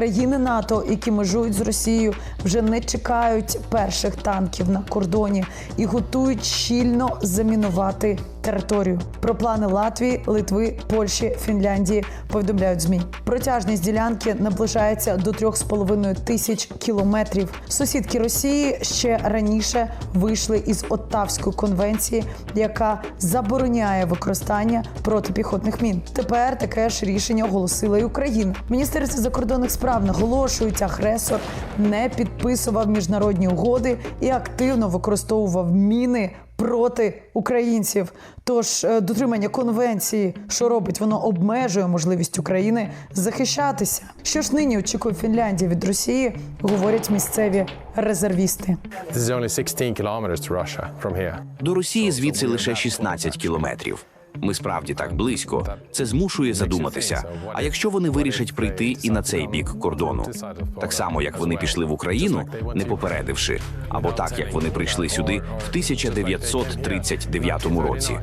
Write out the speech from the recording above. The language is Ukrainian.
Країни НАТО, які межують з Росією, вже не чекають перших танків на кордоні і готують щільно замінувати територію. Про плани Латвії, Литви, Польщі, Фінляндії повідомляють змі. Протяжність ділянки наближається до 3,5 тисяч кілометрів. Сусідки Росії ще раніше вийшли із Оттавської конвенції, яка забороняє використання протипіхотних мін. Тепер таке ж рішення оголосила і Україна. Міністерство закордонних справ наголошують, агресор не підписував міжнародні угоди і активно використовував міни проти українців. Тож е, дотримання конвенції, що робить, воно обмежує можливість України захищатися. Що ж нині очікує Фінляндія від Росії, говорять місцеві резервісти. This is only 16 kilometers to from here. До Росії звідси лише 16 кілометрів. Ми справді так близько. Це змушує задуматися. А якщо вони вирішать прийти і на цей бік кордону, так само як вони пішли в Україну, не попередивши, або так як вони прийшли сюди в 1939 році.